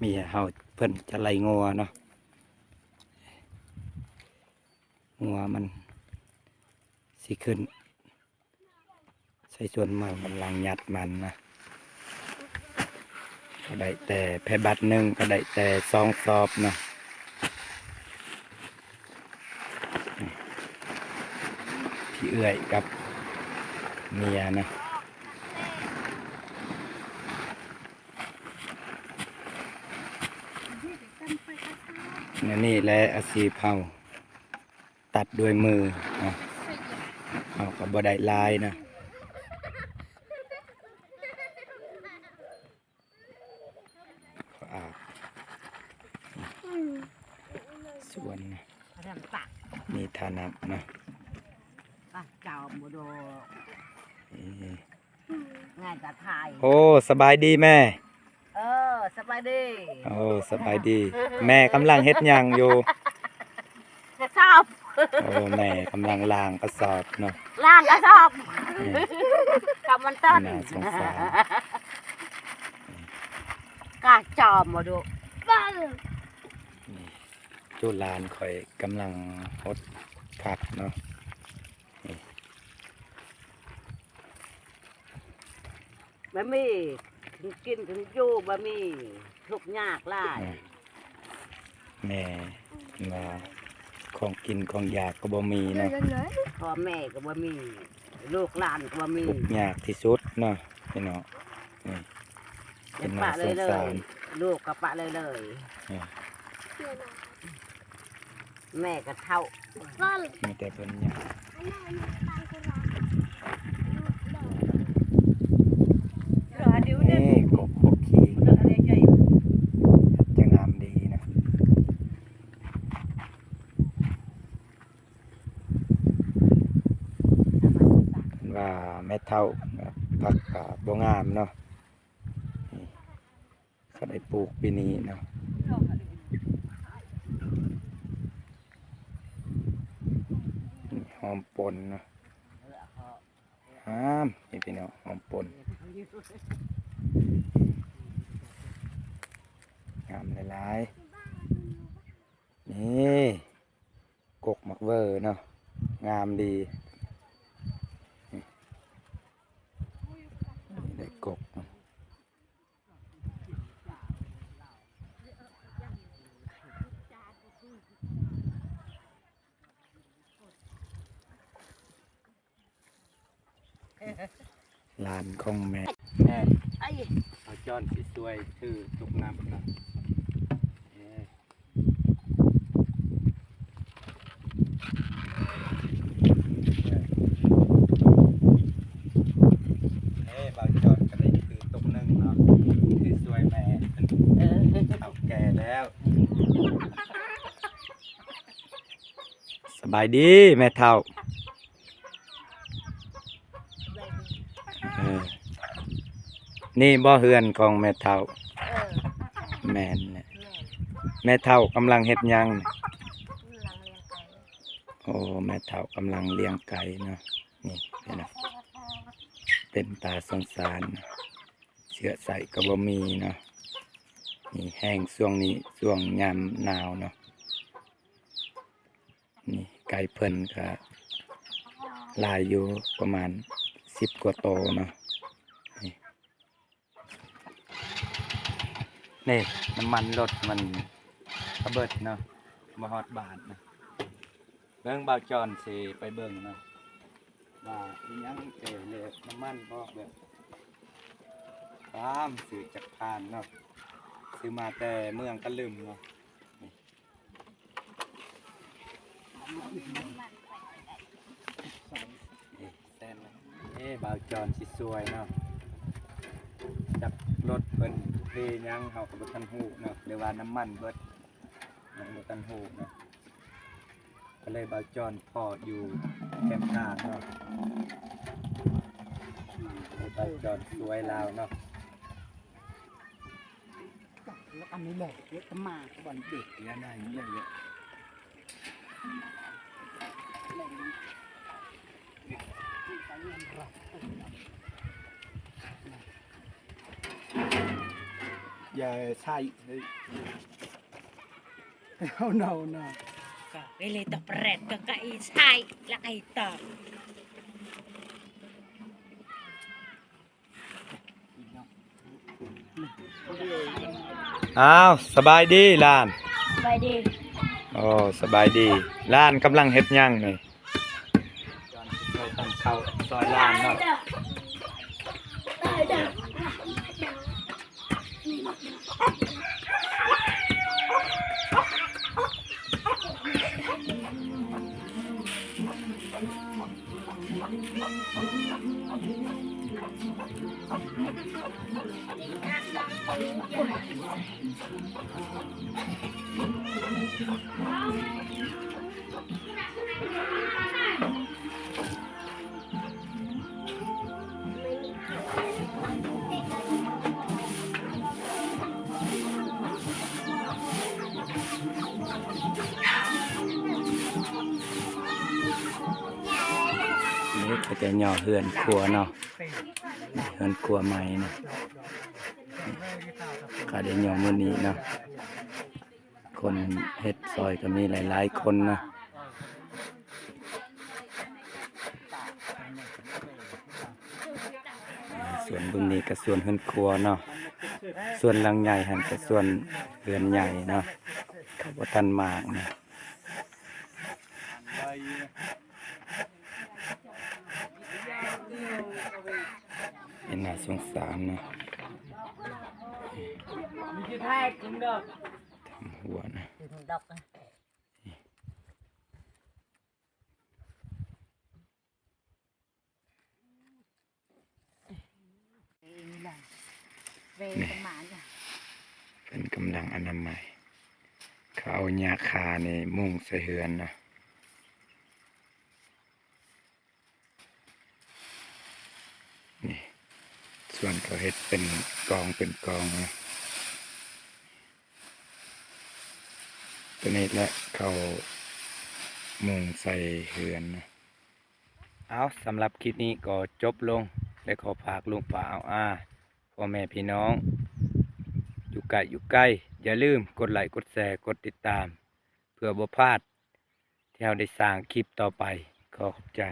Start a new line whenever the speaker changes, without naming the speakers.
เมียเฮาเพิ่นจะไล่งัวเนาะงัวมันสิขึ้น ใส่ส่วนมากมันลังยัดมันนะก็ได้แต่แพบัตรหนึ่งก็ได้แต่สองสอบเนาะพี่เอื้อยกับเมียนะ นี่นี่แหละอาชีพเฮาตัดด้วยมือเนาะเฮาก็บ่ได้ลายนะก็อาบสวนนะ
เรื่องตัก
มีฐานะนะ
ตักเจ้าโมโด
นี่
ง่ายกับไทย
โอ้ สบายดีแม่
เออสบายดี
โอ้สบายดี แม่กำลังเฮ็ดหยังอยู่
กระสอบ
โอ้แม่กำลังล้างกระสอบเนาะ
ล่างกระสอบ
นี่
กับมันต้น
น่าสงสาร
กาจอมโมโด
นี่จุลานข่อยกำลังฮดผักเนาะ
บะหมี่ ถึงกินถึงอยู่บะหมี่ทุกข์ยากหล่าย
อ่าแม่ว่าของกินของอยากก็บ่มีเนาะ
พ่อแม่ก็บะหมี่ลูกหลานก็บะหมี่
ทุกอยากที่สุดเนาะพี่น้องนี่เป็น
ปะ
น่า
เล
ส
ย
ง
เล
สายร
ลูกก็ปะเลยเลย
นี่
แม่ก็เท่า
มีแต่เพิ่นอยาก
เหลือดิ้วเด็
นี่กบพวกขี้
เหลืออะไรใหญ่
จะงามดีนะว่า แม่เท่าผักกาบงามเนาะเขาได้ปลูกปีนี้เนาะหอมปนเนาะห้ามนี่พี่น้องหอมปนงามหลายๆนี่กกมักเวอร์เนาะงามดีนี่นี่ได้กก ลานของแม่แม่
ไอ้
เอาจอนสิสวยชื่อตุกน้ำนะเอ้ยเอ้ยบางจอนก็ได้คือตุกหนึงเนาะคือสวยแม่
เออ
เอาแก่แล้ว สบายดีแม่เท่าเออ นี่บ่เฮือนของแม่เท่า
เออ
แม่นเนี่ยแม่เท่ากำลังเฮ็ดหยังน่ะโอ้แม่เท่ากำลังเลี้ยงไก่เนาะนี่นี่นะเป็นตาสงสารนะเชื้อใส่ก็บ่มีเนาะนี่แห้งช่วงนี้ช่วงยามหนาวเนาะนี่ไก่เพิ่นก็หลายอยู่ประมาณสิบกว่าโตเนาะนี่ นี่น้ำมันรถมันระเบิดเนาะมาฮอดบาทนะเบิ่งบ่าวจอนสิไปเบิ่งเนาะว่าอีหยังเอเลยน้ำมันบ่แบบตามสื่อจักรพานเนาะซื้อมาแต่เมืองกะลืมเนาะนี่แซ่บนะเอ้บ่าวจอนสิสวยเนาะ จับรถเพิ่นเทหยังเฮาก็บ่ทันฮู้เนาะหรือว่าน้ำมันเบิดเนาบ่ทันฮู้เนาะก็เลยบาจอนพออยู่แคมป์ทางเนาะเบาจอนสวยลาวเนาะ
แล้วอันนี้แหละเด็กก็มากบอลเด็ก
เยอะได้เยอะเยอะอย่าใช่เลยเอาเนา เนา
ก็เวลาตะเปรตก็ไก่ใช่และไก่ตอบ
อ้าวสบายดีหล้าน
ไปดิ
โอ้สบายดีล้านกำลังเฮ็ดหยังนี่เข้าซอยล้านเนาะ นี่ ก็จะย่อเฮือนครัวเนาะเฮือนครัวใหม่เนาะก็ได้ย่อมื้อนี้เนาะคนเฮ็ดซอยก็มีหลาย ๆ คนนะส่วนบึงนี้ก็ส่วนเฮือนครัวเนาะส่วนหลังใหญ่หันก็ส่วนเรือนใหญ่เนาะเขาบ่ทันมากนะ เป็นน่าสงสารเนาะทำหัวนะ
ดอกเวรประมาณน่ะ
เป็นกำลังอนามัยเขาเอายาคาในมุ่งใส่เฮือนเนาะ ส่วนเขาเฮ็ดเป็นกองเป็นกองนะตัวนี้และเขามุงใส่เฮือนนะเอาสำหรับคลิปนี้ก็จบลง และขอฝากลุงป่าเอาอาพ่อแม่พี่น้อง อยู่ไกลอยู่ใกล้ อย่าลืมกดไลค์กดแชร์กดติดตาม เพื่อบ่พลาดที่เราได้สร้างคลิปต่อไป ขอขอบใจ